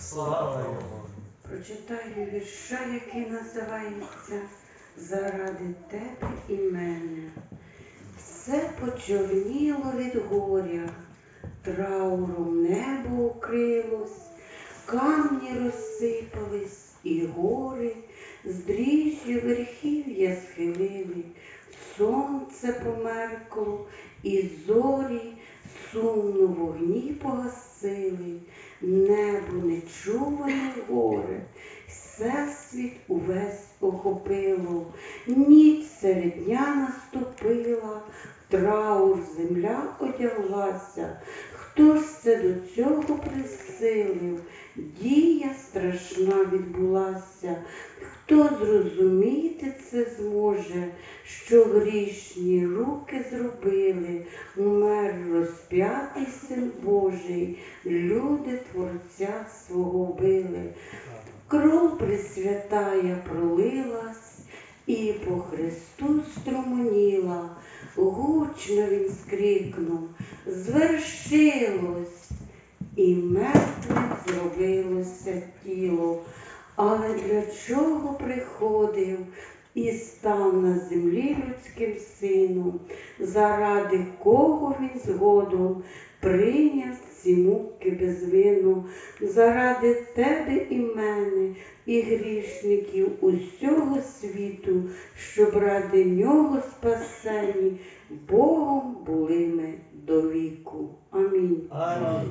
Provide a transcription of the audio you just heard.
Слава Йому! Прочитаю вірша, який називається Заради тебе і мене. Все почорніло від горя, трауром небо укрилось, камні розсипались, і гори з дріжджі верхів'я схилили, сонце померкло, і зорі сумно вогні погасили, небо нечуване горе, всесвіт увесь охопило, ніч серед дня наступила, траур земля одяглася. Хто ж це до цього присилив? Дія страшна відбулася. Хто зрозуміти це зможе, що грішні руки зробили, умер розп'ятий син Божий, люди Творця свого вбили. Кров пресвятая пролилась і по Христу струмоніла. Гучно він скрикнув, звершилось, і мертвим зробилося тіло. Але для чого приходив і став на землі людським сином, заради кого він згодом прийняв ці муки безвину, заради тебе і мене, і грішників усього світу, щоб ради нього спасені, Богом були ми до віку. Амінь. Амінь.